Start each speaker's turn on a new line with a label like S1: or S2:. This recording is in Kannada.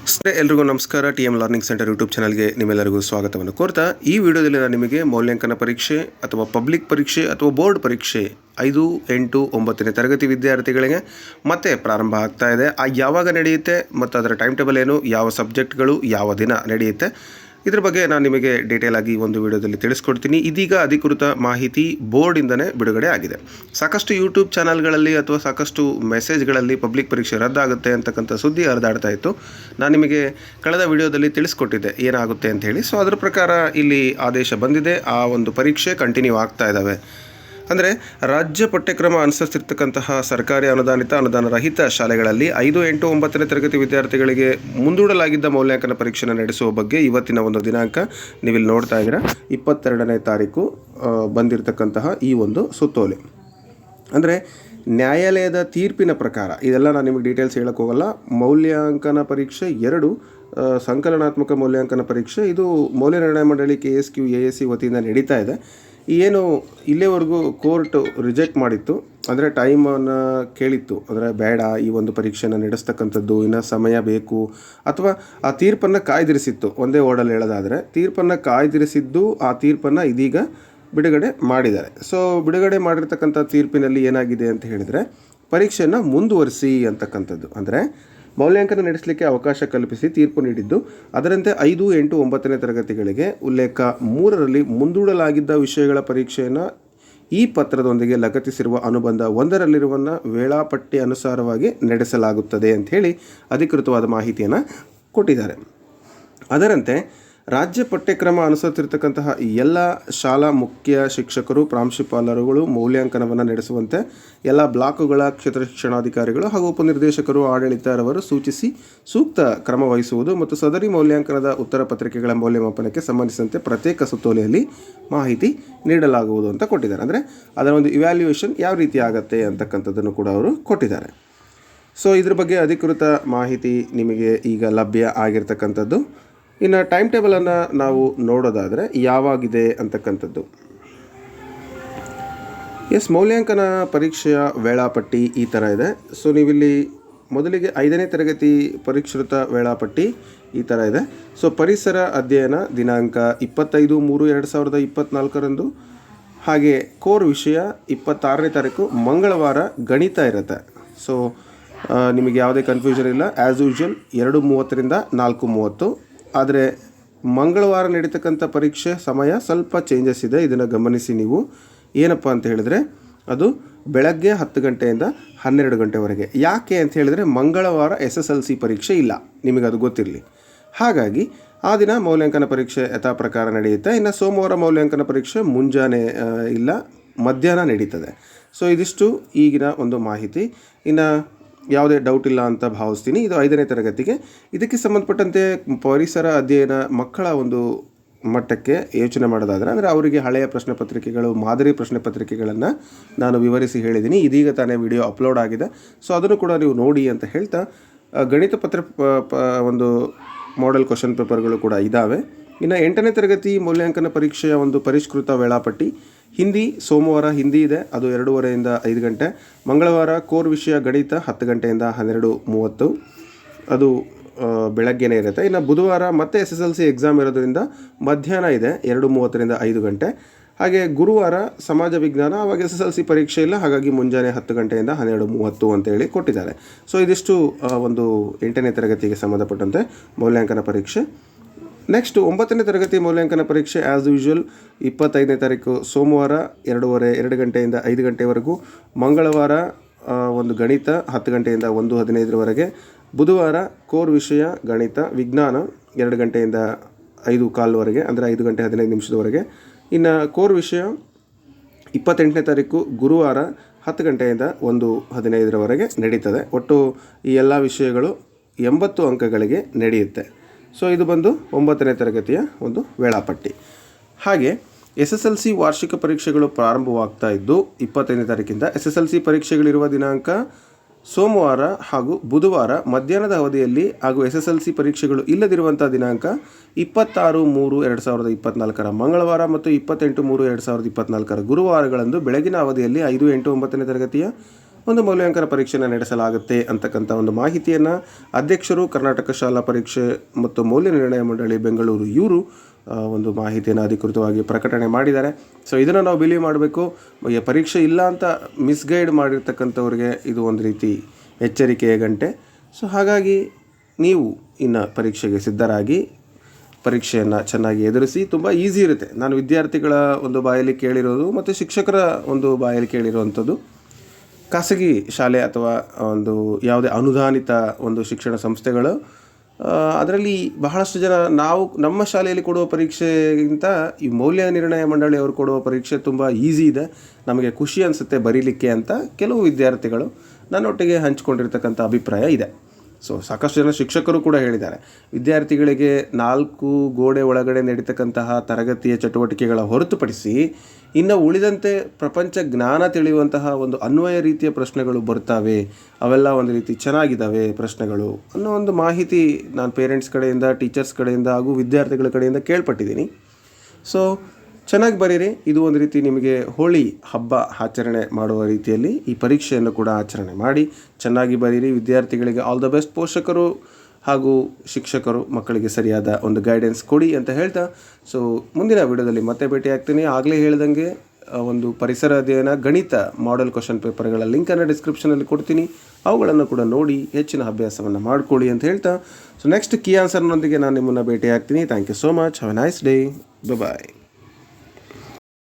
S1: ಸ್ನೇಹಿತರೆ, ಎಲ್ರಿಗೂ ನಮಸ್ಕಾರ. T M learning centre YouTube ಚಾನಲ್ಗೆ ನಿಮ್ಮೆಲ್ಲರಿಗೂ ಸ್ವಾಗತವನ್ನು ಕೋರ್ತಾ, ಈ ವಿಡಿಯೋದಲ್ಲಿ ನಾನು ನಿಮಗೆ ಮೌಲ್ಯಾಂಕನ ಪರೀಕ್ಷೆ ಅಥವಾ ಪಬ್ಲಿಕ್ ಪರೀಕ್ಷೆ ಅಥವಾ ಬೋರ್ಡ್ ಪರೀಕ್ಷೆ ಐದು, ಎಂಟು, ಒಂಬತ್ತನೇ ತರಗತಿ ವಿದ್ಯಾರ್ಥಿಗಳಿಗೆ ಮತ್ತೆ ಪ್ರಾರಂಭ ಆಗ್ತಾ ಇದೆ. ಆ ಯಾವಾಗ ನಡೆಯುತ್ತೆ ಮತ್ತು ಅದರ ಟೈಮ್ ಟೇಬಲ್ ಏನು, ಯಾವ ಸಬ್ಜೆಕ್ಟ್ಗಳು ಯಾವ ದಿನ ನಡೆಯುತ್ತೆ ಇದ್ರ ಬಗ್ಗೆ ನಾನು ನಿಮಗೆ ಡೀಟೇಲ್ ಆಗಿ ಒಂದು ವಿಡಿಯೋದಲ್ಲಿ ತಿಳಿಸ್ಕೊಡ್ತೀನಿ. ಇದೀಗ ಅಧಿಕೃತ ಮಾಹಿತಿ ಬೋರ್ಡಿಂದನೇ ಬಿಡುಗಡೆ ಆಗಿದೆ. ಸಾಕಷ್ಟು ಯೂಟ್ಯೂಬ್ ಚಾನಲ್ಗಳಲ್ಲಿ ಅಥವಾ ಸಾಕಷ್ಟು ಮೆಸೇಜ್ಗಳಲ್ಲಿ ಪಬ್ಲಿಕ್ ಪರೀಕ್ಷೆ ರದ್ದಾಗುತ್ತೆ ಅಂತಕ್ಕಂಥ ಸುದ್ದಿ ಹರಿದಾಡ್ತಾ ಇತ್ತು. ನಾನು ನಿಮಗೆ ಕಳೆದ ವಿಡಿಯೋದಲ್ಲಿ ತಿಳಿಸ್ಕೊಟ್ಟಿದ್ದೆ. ಏನಾಗುತ್ತೆ ಅಂತ ಹೇಳಿ. ಸೊ ಅದರ ಪ್ರಕಾರ ಇಲ್ಲಿ ಆದೇಶ ಬಂದಿದೆ. ಆ ಒಂದು ಪರೀಕ್ಷೆ ಕಂಟಿನ್ಯೂ ಆಗ್ತಾ ಇದ್ದಾವೆ ಅಂದರೆ ರಾಜ್ಯ ಪಠ್ಯಕ್ರಮ ಅನುಸರಿಸಿರ್ತಕ್ಕಂತಹ ಸರ್ಕಾರಿ ಅನುದಾನಿತ ಅನುದಾನ ರಹಿತ ಶಾಲೆಗಳಲ್ಲಿ ಐದು, ಎಂಟು, ಒಂಬತ್ತನೇ ತರಗತಿ ವಿದ್ಯಾರ್ಥಿಗಳಿಗೆ ಮುಂದೂಡಲಾಗಿದ್ದ ಮೌಲ್ಯಾಂಕನ ಪರೀಕ್ಷೆಯನ್ನು ನಡೆಸುವ ಬಗ್ಗೆ ಇವತ್ತಿನ ಒಂದು ದಿನಾಂಕ ನೀವಿಲ್ಲಿ ನೋಡ್ತಾ ಇದ್ದೀರಾ. ಇಪ್ಪತ್ತೆರಡನೇ ತಾರೀಕು ಬಂದಿರತಕ್ಕಂತಹ ಈ ಒಂದು ಸುತ್ತೋಲೆ. ಅಂದರೆ ನ್ಯಾಯಾಲಯದ ತೀರ್ಪಿನ ಪ್ರಕಾರ, ಇದೆಲ್ಲ ನಾನು ನಿಮಗೆ ಡೀಟೇಲ್ಸ್ ಹೇಳಕ್ಕೆ ಹೋಗಲ್ಲ, ಮೌಲ್ಯಾಂಕನ ಪರೀಕ್ಷೆ ಎರಡು ಸಂಕಲನಾತ್ಮಕ ಮೌಲ್ಯಾಂಕನ ಪರೀಕ್ಷೆ, ಇದು ಮೌಲ್ಯ ನಿರ್ಣಯ ಮಂಡಳಿ, K S Q, A S C ವತಿಯಿಂದ ನಡೀತಾ ಇದೆ. ಏನು ಇಲ್ಲಿವರೆಗೂ ಕೋರ್ಟ್ ರಿಜೆಕ್ಟ್ ಮಾಡಿತ್ತು ಅಂದರೆ ಟೈಮನ್ನು ಕೇಳಿತ್ತು. ಅಂದರೆ ಬೇಡ, ಈ ಒಂದು ಪರೀಕ್ಷೆನ ನಡೆಸ್ತಕ್ಕಂಥದ್ದು, ಇನ್ನೂ ಸಮಯ ಬೇಕು. ಅಥವಾ ಆ ತೀರ್ಪನ್ನು ಕಾಯ್ದಿರಿಸಿತ್ತು, ಒಂದೇ ಓಡಲ್ಲಿ ಹೇಳೋದಾದರೆ, ತೀರ್ಪನ್ನು ಕಾಯ್ದಿರಿಸಿದ್ದು, ಆ ತೀರ್ಪನ್ನು ಇದೀಗ ಬಿಡುಗಡೆ ಮಾಡಿದ್ದಾರೆ. ಸೊ ಬಿಡುಗಡೆ ಮಾಡಿರ್ತಕ್ಕಂಥ ತೀರ್ಪಿನಲ್ಲಿ ಏನಾಗಿದೆ ಅಂತ ಹೇಳಿದರೆ ಪರೀಕ್ಷೆಯನ್ನು ಮುಂದುವರಿಸಿ ಅಂತಕ್ಕಂಥದ್ದು. ಅಂದರೆ ಮೌಲ್ಯಾಂಕನ ನಡೆಸಲಿಕ್ಕೆ ಅವಕಾಶ ಕಲ್ಪಿಸಿ ತೀರ್ಪು ನೀಡಿದ್ದು, ಅದರಂತೆ ಐದು, ಎಂಟು, ಒಂಬತ್ತನೇ ತರಗತಿಗಳಿಗೆ ಉಲ್ಲೇಖ ಮೂರರಲ್ಲಿ ಮುಂದೂಡಲಾಗಿದ್ದ ವಿಷಯಗಳ ಪರೀಕ್ಷೆಯನ್ನು ಈ ಪತ್ರದೊಂದಿಗೆ ಲಗತ್ತಿಸಿರುವ ಅನುಬಂಧ ಒಂದರಲ್ಲಿರುವನ್ನ ವೇಳಾಪಟ್ಟಿ ಅನುಸಾರವಾಗಿ ನಡೆಸಲಾಗುತ್ತದೆ ಅಂತ ಅಧಿಕೃತವಾದ ಮಾಹಿತಿಯನ್ನು ಕೊಟ್ಟಿದ್ದಾರೆ. ಅದರಂತೆ ರಾಜ್ಯ ಪಠ್ಯಕ್ರಮ ಅನುಸರಿಸಿರ್ತಕ್ಕಂತಹ ಎಲ್ಲ ಶಾಲಾ ಮುಖ್ಯ ಶಿಕ್ಷಕರು, ಪ್ರಾಂಶುಪಾಲರುಗಳು ಮೌಲ್ಯಾಂಕನವನ್ನು ನಡೆಸುವಂತೆ ಎಲ್ಲ ಬ್ಲಾಕುಗಳ ಕ್ಷೇತ್ರ ಶಿಕ್ಷಣಾಧಿಕಾರಿಗಳು ಹಾಗೂ ಉಪನಿರ್ದೇಶಕರು, ಆಡಳಿತರವರು ಸೂಚಿಸಿ ಸೂಕ್ತ ಕ್ರಮ ವಹಿಸುವುದು ಮತ್ತು ಸದರಿ ಮೌಲ್ಯಾಂಕನದ ಉತ್ತರ ಪತ್ರಿಕೆಗಳ ಮೌಲ್ಯಮಾಪನಕ್ಕೆ ಸಂಬಂಧಿಸಿದಂತೆ ಪ್ರತ್ಯೇಕ ಸುತ್ತೋಲೆಯಲ್ಲಿ ಮಾಹಿತಿ ನೀಡಲಾಗುವುದು ಅಂತ ಕೊಟ್ಟಿದ್ದಾರೆ. ಅಂದರೆ ಅದರ ಒಂದು ಇವ್ಯಾಲ್ಯೂಯೇಷನ್ ಯಾವ ರೀತಿ ಆಗತ್ತೆ ಅಂತಕ್ಕಂಥದ್ದನ್ನು ಕೂಡ ಅವರು ಕೊಟ್ಟಿದ್ದಾರೆ. ಸೊ ಇದ್ರ ಬಗ್ಗೆ ಅಧಿಕೃತ ಮಾಹಿತಿ ನಿಮಗೆ ಈಗ ಲಭ್ಯ ಆಗಿರ್ತಕ್ಕಂಥದ್ದು. ಇನ್ನು ಟೈಮ್ ಟೇಬಲನ್ನು ನಾವು ನೋಡೋದಾದರೆ ಯಾವಾಗಿದೆ ಅಂತಕ್ಕಂಥದ್ದು. ಎಸ್ ಮೌಲ್ಯಾಂಕನ ಪರೀಕ್ಷೆಯ ವೇಳಾಪಟ್ಟಿ ಈ ಥರ ಇದೆ. ಸೊ ನೀವಿಲ್ಲಿ ಮೊದಲಿಗೆ ಐದನೇ ತರಗತಿ ಪರಿಷ್ಕೃತ ವೇಳಾಪಟ್ಟಿ ಈ ಥರ ಇದೆ. ಸೊ ಪರಿಸರ ಅಧ್ಯಯನ ದಿನಾಂಕ ಇಪ್ಪತ್ತೈದು ಮೂರು ಎರಡು ಸಾವಿರದ ಇಪ್ಪತ್ತ್ನಾಲ್ಕರಂದು ಹಾಗೆ ಕೋರ್ ವಿಷಯ ಇಪ್ಪತ್ತಾರನೇ ತಾರೀಕು ಮಂಗಳವಾರ ಗಣಿತ ಇರುತ್ತೆ. ಸೊ ನಿಮಗೆ ಯಾವುದೇ ಕನ್ಫ್ಯೂಷನ್ ಇಲ್ಲ. ಆ್ಯಸ್ ಯೂಶ್ವಲ್ ಎರಡು ಮೂವತ್ತರಿಂದ ನಾಲ್ಕು ಮೂವತ್ತು. ಆದರೆ ಮಂಗಳವಾರ ನಡೀತಕ್ಕಂಥ ಪರೀಕ್ಷೆ ಸಮಯ ಸ್ವಲ್ಪ ಚೇಂಜಸ್ ಇದೆ. ಇದನ್ನು ಗಮನಿಸಿ ನೀವು. ಏನಪ್ಪ ಅಂತ ಹೇಳಿದ್ರೆ, ಅದು ಬೆಳಗ್ಗೆ ಹತ್ತು ಗಂಟೆಯಿಂದ ಹನ್ನೆರಡು ಗಂಟೆವರೆಗೆ. ಯಾಕೆ ಅಂತ ಹೇಳಿದ್ರೆ, ಮಂಗಳವಾರ ಎಸ್ ಎಸ್ ಎಲ್ ಸಿ ಪರೀಕ್ಷೆ ಇಲ್ಲ. ನಿಮಗೆ ಅದು ಗೊತ್ತಿರಲಿ. ಹಾಗಾಗಿ, ಆ ದಿನ ಮೌಲ್ಯಾಂಕನ ಪರೀಕ್ಷೆ ಯಥಾ ಪ್ರಕಾರ ನಡೆಯುತ್ತೆ. ಇನ್ನು ಸೋಮವಾರ ಮೌಲ್ಯಾಂಕನ ಪರೀಕ್ಷೆ ಮುಂಜಾನೆ ಇಲ್ಲ, ಮಧ್ಯಾಹ್ನ ನಡೀತದೆ. ಸೊ ಇದಿಷ್ಟು ಈಗಿನ ಒಂದು ಮಾಹಿತಿ. ಇನ್ನು ಯಾವುದೇ ಡೌಟ್ ಇಲ್ಲ ಅಂತ ಭಾವಿಸ್ತೀನಿ. ಇದು ಐದನೇ ತರಗತಿಗೆ. ಇದಕ್ಕೆ ಸಂಬಂಧಪಟ್ಟಂತೆ ಪರಿಸರ ಅಧ್ಯಯನ ಮಕ್ಕಳ ಒಂದು ಮಟ್ಟಕ್ಕೆ ಯೋಚನೆ ಮಾಡೋದಾದರೆ, ಅಂದರೆ ಅವರಿಗೆ ಹಳೆಯ ಪ್ರಶ್ನೆ ಪತ್ರಿಕೆಗಳು, ಮಾದರಿ ಪ್ರಶ್ನೆ ಪತ್ರಿಕೆಗಳನ್ನು ನಾನು ವಿವರಿಸಿ ಹೇಳಿದ್ದೀನಿ ಇದೀಗ ತಾನೇ ವಿಡಿಯೋ ಅಪ್ಲೋಡ್ ಆಗಿದೆ. ಸೊ ಅದನ್ನು ಕೂಡ ನೀವು ನೋಡಿ ಅಂತ ಹೇಳ್ತಾ ಗಣಿತ ಪತ್ರ ಒಂದು ಮಾಡೆಲ್ ಕ್ವಶನ್ ಪೇಪರ್ಗಳು ಕೂಡ ಇದ್ದಾವೆ ಇನ್ನು ಎಂಟನೇ ತರಗತಿ ಮೌಲ್ಯಾಂಕನ ಪರೀಕ್ಷೆಯ ಒಂದು ಪರಿಷ್ಕೃತ ವೇಳಾಪಟ್ಟಿ. ಹಿಂದಿ, ಸೋಮವಾರ ಹಿಂದಿ ಇದೆ, ಅದು ಎರಡೂವರೆಯಿಂದ ಐದು ಗಂಟೆ. ಮಂಗಳವಾರ ಕೋರ್ ವಿಷಯ ಗಣಿತ ಹತ್ತು ಗಂಟೆಯಿಂದ ಹನ್ನೆರಡು ಮೂವತ್ತು. ಅದು ಬೆಳಗ್ಗೆನೇ ಇರುತ್ತೆ. ಇನ್ನು ಬುಧವಾರ ಮತ್ತೆ S S L C exam ಇರೋದ್ರಿಂದ ಮಧ್ಯಾಹ್ನ ಇದೆ, ಎರಡು ಮೂವತ್ತರಿಂದ ಐದು ಗಂಟೆ. ಹಾಗೆ ಗುರುವಾರ ಸಮಾಜ ವಿಜ್ಞಾನ ಆವಾಗ ಎಸ್ ಎಸ್ ಎಲ್ ಸಿ ಪರೀಕ್ಷೆ ಇಲ್ಲ, ಹಾಗಾಗಿ ಮುಂಜಾನೆ ಹತ್ತು ಗಂಟೆಯಿಂದ ಹನ್ನೆರಡು ಮೂವತ್ತು ಅಂತೇಳಿ ಕೊಟ್ಟಿದ್ದಾರೆ. ಸೊ ಇದಿಷ್ಟು ಒಂದು ಎಂಟನೇ ತರಗತಿಗೆ ಸಂಬಂಧಪಟ್ಟಂತೆ ಮೌಲ್ಯಾಂಕನ ಪರೀಕ್ಷೆ. ನೆಕ್ಸ್ಟ್ ಒಂಬತ್ತನೇ ತರಗತಿ ಮೌಲ್ಯಾಂಕನ ಪರೀಕ್ಷೆ ಆ್ಯಸ್ ಯೂಶುವಲ್ ಇಪ್ಪತ್ತೈದನೇ ತಾರೀಕು ಸೋಮವಾರ ಎರಡೂವರೆ, ಎರಡು ಗಂಟೆಯಿಂದ ಐದು ಗಂಟೆವರೆಗೂ, ಮಂಗಳವಾರ ಒಂದು ಗಣಿತ, ಹತ್ತು ಗಂಟೆಯಿಂದ ಒಂದು ಹದಿನೈದರವರೆಗೆ ಬುಧವಾರ ಕೋರ್ ವಿಷಯ, ಗಣಿತ, ವಿಜ್ಞಾನ, ಎರಡು ಗಂಟೆಯಿಂದ ಐದು ಕಾಲ್ವರೆಗೆ ಅಂದರೆ ಐದು ಗಂಟೆ ಹದಿನೈದು ನಿಮಿಷದವರೆಗೆ ಇನ್ನು ಕೋರ್ ವಿಷಯ, ಇಪ್ಪತ್ತೆಂಟನೇ ತಾರೀಕು ಗುರುವಾರ ಹತ್ತು ಗಂಟೆಯಿಂದ ಒಂದು ಹದಿನೈದರವರೆಗೆ ನಡೀತದೆ. ಒಟ್ಟು ಈ ಎಲ್ಲ ವಿಷಯಗಳು ಎಂಬತ್ತು ಅಂಕಗಳಿಗೆ ನಡೆಯುತ್ತೆ. ಸೊ ಇದು ಬಂದು ಒಂಬತ್ತನೇ ತರಗತಿಯ ಒಂದು ವೇಳಾಪಟ್ಟಿ. ಹಾಗೆ, ಎಸ್ ಎಸ್ ಎಲ್ ಸಿ ವಾರ್ಷಿಕ ಪರೀಕ್ಷೆಗಳು ಪ್ರಾರಂಭವಾಗ್ತಾ ಇದ್ದು, ಇಪ್ಪತ್ತೈದನೇ ತಾರೀಕಿಂದ ಎಸ್ ಎಸ್ ಎಲ್ ಸಿ ಪರೀಕ್ಷೆಗಳಿರುವ ದಿನಾಂಕ ಸೋಮವಾರ ಹಾಗೂ ಬುಧವಾರ ಮಧ್ಯಾಹ್ನದ ಅವಧಿಯಲ್ಲಿ ಹಾಗೂ ಎಸ್ ಎಸ್ ಎಲ್ ಸಿ ಪರೀಕ್ಷೆಗಳು ಇಲ್ಲದಿರುವಂಥ ದಿನಾಂಕ ಇಪ್ಪತ್ತಾರು ಮೂರು ಎರಡು ಸಾವಿರದ ಇಪ್ಪತ್ನಾಲ್ಕರ ಮಂಗಳವಾರ ಮತ್ತು ಇಪ್ಪತ್ತೆಂಟು ಮೂರು ಎರಡು ಸಾವಿರದ ಇಪ್ಪತ್ನಾಲ್ಕರ ಗುರುವಾರಗಳಂದು ಬೆಳಗಿನ ಅವಧಿಯಲ್ಲಿ ಐದು ಎಂಟು ಒಂಬತ್ತನೇ ತರಗತಿಯ ಒಂದು ಮೌಲ್ಯಾಂಕನ ಪರೀಕ್ಷೆಯನ್ನು ನಡೆಸಲಾಗುತ್ತೆ ಅಂತಕ್ಕಂಥ ಒಂದು ಮಾಹಿತಿಯನ್ನು ಅಧ್ಯಕ್ಷರು ಕರ್ನಾಟಕ ಶಾಲಾ ಪರೀಕ್ಷೆ ಮತ್ತು ಮೌಲ್ಯ ನಿರ್ಣಯ ಮಂಡಳಿ ಬೆಂಗಳೂರು ಇವರು ಒಂದು ಮಾಹಿತಿಯನ್ನು ಅಧಿಕೃತವಾಗಿ ಪ್ರಕಟಣೆ ಮಾಡಿದ್ದಾರೆ. ಸೊ ಇದನ್ನು ನಾವು ಬಿಲೀವ್ ಮಾಡಬೇಕು. ಪರೀಕ್ಷೆ ಇಲ್ಲ ಅಂತ ಮಿಸ್ಗೈಡ್ ಮಾಡಿರ್ತಕ್ಕಂಥವ್ರಿಗೆ ಇದು ಒಂದು ರೀತಿ ಎಚ್ಚರಿಕೆಯ ಗಂಟೆ. ಸೊ ಹಾಗಾಗಿ ನೀವು ಇನ್ನು ಪರೀಕ್ಷೆಗೆ ಸಿದ್ಧರಾಗಿ ಪರೀಕ್ಷೆಯನ್ನು ಚೆನ್ನಾಗಿ ಎದುರಿಸಿ ತುಂಬ ಈಸಿ ಇರುತ್ತೆ. ನಾನು ವಿದ್ಯಾರ್ಥಿಗಳ ಒಂದು ಬಾಯಲ್ಲಿ ಕೇಳಿರೋದು ಮತ್ತು ಶಿಕ್ಷಕರ ಒಂದು ಬಾಯಲ್ಲಿ ಕೇಳಿರುವಂಥದ್ದು. ಖಾಸಗಿ ಶಾಲೆ ಅಥವಾ ಒಂದು ಯಾವುದೇ ಅನುದಾನಿತ ಒಂದು ಶಿಕ್ಷಣ ಸಂಸ್ಥೆಗಳು ಅದರಲ್ಲಿ ಬಹಳಷ್ಟು ಜನ ನಾವು ನಮ್ಮ ಶಾಲೆಯಲ್ಲಿ ಕೊಡುವ ಪರೀಕ್ಷೆಗಿಂತ ಈ ಮೌಲ್ಯ ನಿರ್ಣಯ ಮಂಡಳಿಯವರು ಕೊಡುವ ಪರೀಕ್ಷೆ ತುಂಬ ಈಸಿ ಇದೆ. ನಮಗೆ ಖುಷಿ ಅನಿಸುತ್ತೆ ಬರೀಲಿಕ್ಕೆ ಅಂತ ಕೆಲವು ವಿದ್ಯಾರ್ಥಿಗಳು ನನ್ನೊಟ್ಟಿಗೆ ಹಂಚಿಕೊಂಡಿರ್ತಕ್ಕಂಥ ಅಭಿಪ್ರಾಯ ಇದೆ. ಸೊ ಸಾಕಷ್ಟು ಜನ ಶಿಕ್ಷಕರು ಕೂಡ ಹೇಳಿದ್ದಾರೆ. ವಿದ್ಯಾರ್ಥಿಗಳಿಗೆ ನಾಲ್ಕು ಗೋಡೆ ಒಳಗಡೆ ನಡೀತಕ್ಕಂತಹ ತರಗತಿಯ ಚಟುವಟಿಕೆಗಳ ಹೊರತುಪಡಿಸಿ ಇನ್ನು ಉಳಿದಂತೆ ಪ್ರಪಂಚ ಜ್ಞಾನ ತಿಳಿಯುವಂತಹ ಒಂದು ಅನ್ವಯ ರೀತಿಯ ಪ್ರಶ್ನೆಗಳು ಬರ್ತಾವೆ. ಅವೆಲ್ಲ ಒಂದು ರೀತಿ ಚೆನ್ನಾಗಿದ್ದಾವೆ ಪ್ರಶ್ನೆಗಳು ಅನ್ನೋ ಒಂದು ಮಾಹಿತಿ ನಾನು ಪೇರೆಂಟ್ಸ್ ಕಡೆಯಿಂದ ಟೀಚರ್ಸ್ ಕಡೆಯಿಂದ ಹಾಗೂ ವಿದ್ಯಾರ್ಥಿಗಳ ಕಡೆಯಿಂದ ಕೇಳ್ಪಟ್ಟಿದ್ದೀನಿ. ಸೊ ಚೆನ್ನಾಗಿ ಬರೀರಿ. ಇದು ಒಂದು ರೀತಿ ನಿಮಗೆ ಹೋಳಿ ಹಬ್ಬ ಆಚರಣೆ ಮಾಡುವ ರೀತಿಯಲ್ಲಿ ಈ ಪರೀಕ್ಷೆಯನ್ನು ಕೂಡ ಆಚರಣೆ ಮಾಡಿ ಚೆನ್ನಾಗಿ ಬರೀರಿ. ವಿದ್ಯಾರ್ಥಿಗಳಿಗೆ ಆಲ್ ದ ಬೆಸ್ಟ್ ಪೋಷಕರು. ಹಾಗೂ ಶಿಕ್ಷಕರು ಮಕ್ಕಳಿಗೆ ಸರಿಯಾದ ಒಂದು ಗೈಡೆನ್ಸ್ ಕೊಡಿ ಅಂತ ಹೇಳ್ತಾ ಸೊ ಮುಂದಿನ ವಿಡಿಯೋದಲ್ಲಿ ಮತ್ತೆ ಭೇಟಿ ಆಗ್ತೀನಿ ಆಗಲೇ ಹೇಳ್ದಂಗೆ ಒಂದು ಪರಿಸರ ಅಧ್ಯಯನ ಗಣಿತ ಮಾಡೆಲ್ ಕ್ವಶನ್ ಪೇಪರ್ಗಳ ಲಿಂಕನ್ನು ಡಿಸ್ಕ್ರಿಪ್ಷನಲ್ಲಿ ಕೊಡ್ತೀನಿ. ಅವುಗಳನ್ನು ಕೂಡ ನೋಡಿ ಹೆಚ್ಚಿನ ಅಭ್ಯಾಸವನ್ನು ಮಾಡಿಕೊಳ್ಳಿ ಅಂತ ಹೇಳ್ತಾ ಸೊ ನೆಕ್ಸ್ಟ್ ಕೀ ಆನ್ಸರ್ನೊಂದಿಗೆ ನಾನು ನಿಮ್ಮನ್ನು ಭೇಟಿ ಆಗ್ತೀನಿ thank you so much have a nice day bye